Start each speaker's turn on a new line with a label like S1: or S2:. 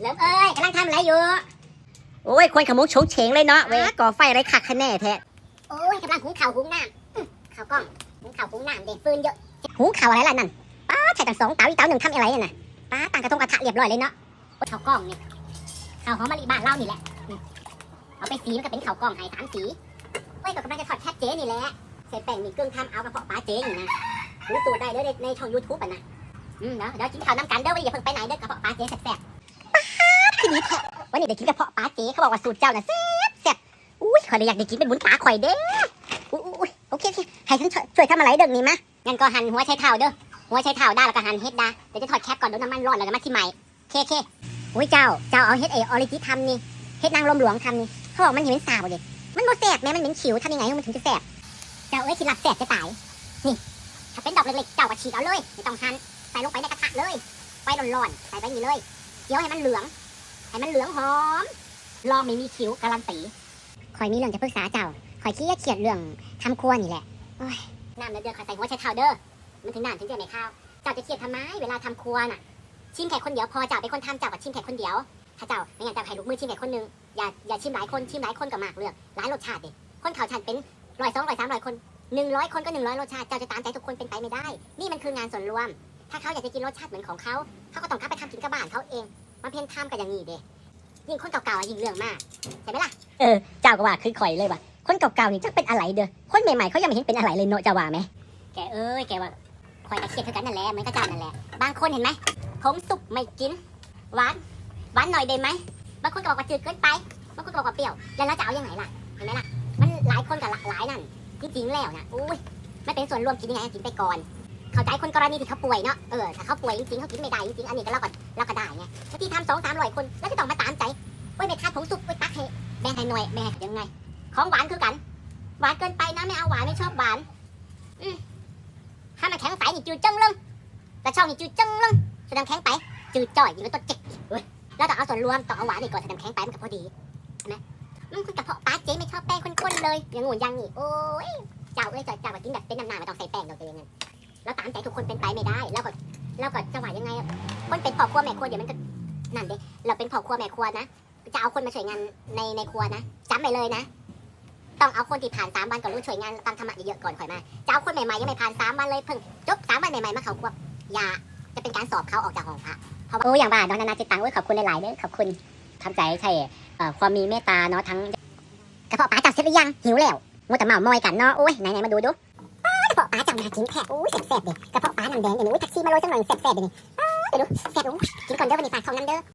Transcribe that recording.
S1: เริ่มเอ้ยกำลังทำอะไรอยู่
S2: โอ้ยควนขมุกโฉงเฉงเลยเนาะเว้ยก่อไฟอะไรคักคะแน่แท้
S1: โอ้ยกำลังหุงข้าวหุงน้ำอื้อข้าวกล้องหุงข้าวหุงน้ำเด็กฟืนเยอะ
S2: หูข่าวอะไรล่ะนั่นป้าใช่ตั้งสองเต๋าอีกเต๋าหนึ่งทำอะไรน่ะป้าต่างกระทงกระทะเรียบร้อยเลยเนาะ
S1: โอ้ยข้าวกล้องนี่ข้าวหอมมะลิบ้านเรานี่แหละนี่เอาไปสีมันก็เป็นข้าวกล้องไห้สามสีโอ้ยก็กำลังจะทอดแคบเจ๊นี่แหละใส่แป้งมีเครื่องทำเอากระเพาะปลาเจ๊นี่นะรู้ตัวได้เลยในในช่องยูทูบอะนะอืมเดี๋ยวเดี๋ยวกินข้าวน้ำกันเด้อวันนี้อย่าเพิ่งไปไหนเด้อกระเพาะปลาเจ๊แซ่บ
S2: คื อดีแท้วันนี้ได้กินกระเพาะปลาเจ๊เขาบอกว่าสูตรเจ้าน่ะแซ่บแซ่บอุ้ยข่อยเลยอยากได้กินเป็นบุญตาข่อยเด้ออุ้ยอุ้ยโอเคโอเคให้ฉันช่วยช่วยทำอะไรเด้อนี้มะ
S1: งั้นก็หั่นหัวไชเท้าเด้อหัวไชเท้าได้แล้วก็หั่นเฮ็ดดาเดี๋ยวจะทอดแคบก่อนเดี๋ยวน้ำมันร้อนแล้วก็มาที่ใหม่เคเค
S2: อุ้ยเจ้าเจ้าเอาเฮ็ดเอออริจิทำนี่เฮ็ดนางลมหลวงทำนี่เขาบอกมันเห็นสาวเด็มันโมแซ่บแม่มันเหม็นขิวทำยังไงมันถึงจะแซ่บ
S1: เจ้าเอ้ยที่หลับแสบจะตายนี่ถ้าเป็นดอกเล็กๆเจ้าก็ฉีกเอาเลยไม่ต้องหั่นใส่ลงไปในกระทะเลยไฟร้อนๆใส่ไปนี่เลยเคี่ยวให้มันเหลือง ให้มันเหลืองหอม ลองไม่มีคิ้วการันตี
S2: ข่อยมีเรื่องจะปรึกษาเจ้าข่อยขี้เกียจเรื่องทำครัวนี่แหละ
S1: น้ำเดือดๆขอใส่หัวไชเท้าเด้อ มันถึงน้ำถึงจะไม่ข้าว เจ้าจะเครียดทำไมเวลาทำครัวน่ะ ชิมแค่คนเดียวพอเจ้าเป็นคนทำเจ้าก็ชิมแค่คนเดียว ถ้าเจ้าไม่งั้นเจ้าให้ลูกมือชิมแค่คนหนึง อย่าอย่าชิมหลายคนชิมหลายคนก็มากเลือกหลายรสชาติดิ คนเขาชันเป็นร้อยสองร้อยสามร้อยคนหนึ่งร้อยคนก็หนึ่งร้อยรสชาติ เจ้าจะตามใจทุกคนเป็นไปไม่ได้ นี่มันคืองานส่วนรวม ถ้าเขาอยากจะกินรสชาติเหมือนของเขา เขาก็ต้องกลับไปทำกินกับบ้านเขาเอง มาเพียนทำกันอย่างนี้เด้ยิ่งคนเก่าๆอะยิ่งเรื่องมากใช่ไหมล่ะ
S2: เออเจ้าก็ว่าคือข่อยเลยว่ะคนเก่าๆนี่จักเป็นอะไรเด้อคนใหม่ๆเขายังไม่เห็นเป็นอะไรเลยเนาะเจ้าว่าไหม
S1: แกเอ้ยแกว่าคอยตะเคียดเท่ากันนั่นแหละเหมือนกับเจ้านั่นแหละบางคนเห็นไหมผมสุกไม่กินหวานหวานหน่อยได้ไหมบางคนก็บอกว่าจืดเกินไปบางคนก็บอกว่าเปรี้ยวแล้วเราจะเอายังไงล่ะเห็นไหมล่ะมันหลายคนกับหลากหลายนั่นจริงๆแล้วนะอุ้ยไม่เป็นส่วนรวมกินยังไงก็กินไปก่อน เข้าใจคนกรณีที่เขาป่วยเนาะ เออ ถ้าเขาป่วยจริงๆเขากินไม่ได้จริงๆอันนี้ก็เราก็เราก็ได้ไงบางทีทำสองสามร้อยคน แล้วก็ต้องมาตามใจเว้ยไม่ทานผงสุกเว้ยตักให้แบ่งให้หน่อยแบ่งให้ยังไง ของหวานคือกัน หวานเกินไปนะไม่เอาหวานไม่ชอบหวาน อืมถ้ามันแข็งไปนี่จืดจังเลยแต่ช่องนี่จืดจังเลยแสดงแข็งไป จืดจ่อยอยู่แล้วตัวเจ็กเว้ยแล้วต้องเอาส่วนรวมต้องเอาหวานนี่ก่อนแสดงแข็งไปมันก็พอดีใช่ไหมมันคือกระเพาะปลาเจ๊ไม่ชอบแป้งข้นๆเลยอย่างงูอย่างนี่โอ้ยเจ้าเอ้ยเจ้าเจ้ามากินแบบเป็นน้ำหนาไม่ต้องใส่แป้งดอกเองนั่น แล้วตามใจทุกคนเป็นไปไม่ได้ แล้วก็แล้วก็จะว่ายังไงคนเป็นพ่อครัวแม่ครัวเดี๋ยวมันก็นั่นเด้เราเป็นพ่อครัวแม่ครัวนะจะเอาคนมาช่วยงานในในครัวนะจำไปเลยนะ ต้องเอาคนที่ผ่านสามวันก่อนรู้ช่วยงานฟังธรรมะเยอะๆก่อนค่อยมาจะเอาคนใหม่ๆยังไม่ผ่านสามวันเลยเพิ่งจบสามวันใหม่ๆมาเขาควบอย่าจะเป็นการสอบเขาออกจากห้องพระ
S2: โอ้อย่างบ้านน้องนานาจิตตังเว้ยขอบคุณหลายๆเด้อขอบคุณทำใจใช่ความมีเมตตาเนาะทั้งกระเพาะปลาจับเสร็จหรือยังหิวแล้วมัวแต่เมามอยกันเนาะโอ้ยไหนๆมาดูดู ป๋าจับมากินแฉะอู้ยแสบๆเด็กระเพาะป๋าน้ำแดงเดี๋ยวนี้อุ้ยแท็กซี่มาโรยสักหน่อยแสบๆเดี๋ยวนี้อ้าวเดี๋ยวดูแสบอุ้ยกินก่อนเด้อวันนี้ฝากท้องน้ำเด้อ